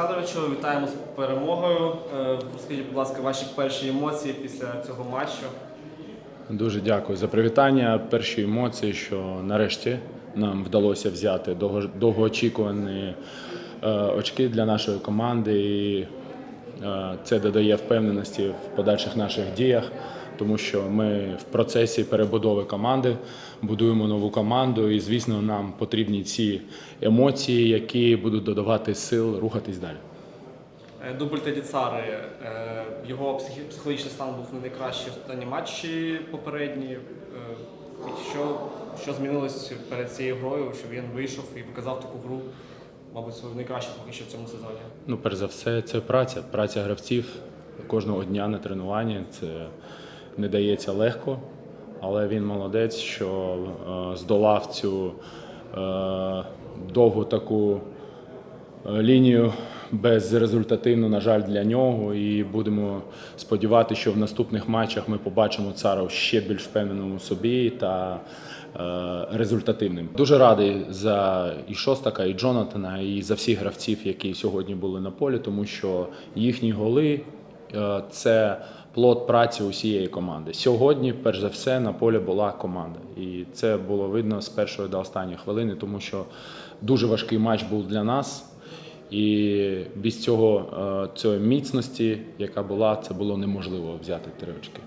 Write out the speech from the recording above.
вітаємо з перемогою. Скажіть, Розкажіть, будь ласка, ваші перші емоції після цього матчу. Дуже дякую за привітання. Перші емоції, що нарешті нам вдалося взяти довго- довгоочікувані е, очки для нашої команди. І е, це додає впевненості в подальших наших діях, тому що ми в процесі перебудови команди будуємо нову команду, і звісно, нам потрібні ці емоції, які будуть додавати сил рухатись далі. Е, Дубль Теді Цари, е, його психологічний стан був не найкращий в останні матчі попередні. Е, Що, що змінилось перед цією грою, що він вийшов і показав таку гру, мабуть, свою найкращу поки що в цьому сезоні. Ну, перш за все, це праця. Праця гравців кожного дня на тренуванні. Це не дається легко, але він молодець, що е, здолав цю е, довгу таку е, лінію безрезультативну, на жаль, для нього. І будемо сподіватися, що в наступних матчах ми побачимо Царов ще більш впевненим у собі та е, результативним. Дуже радий за і Шостака, і Джонатана, і за всіх гравців, які сьогодні були на полі, тому що їхні голи е, це плод праці усієї команди. Сьогодні, перш за все, на полі була команда, і це було видно з першої до останньої хвилини, тому що дуже важкий матч був для нас. І без цього е, цієї міцності, яка була, це було неможливо взяти три очки.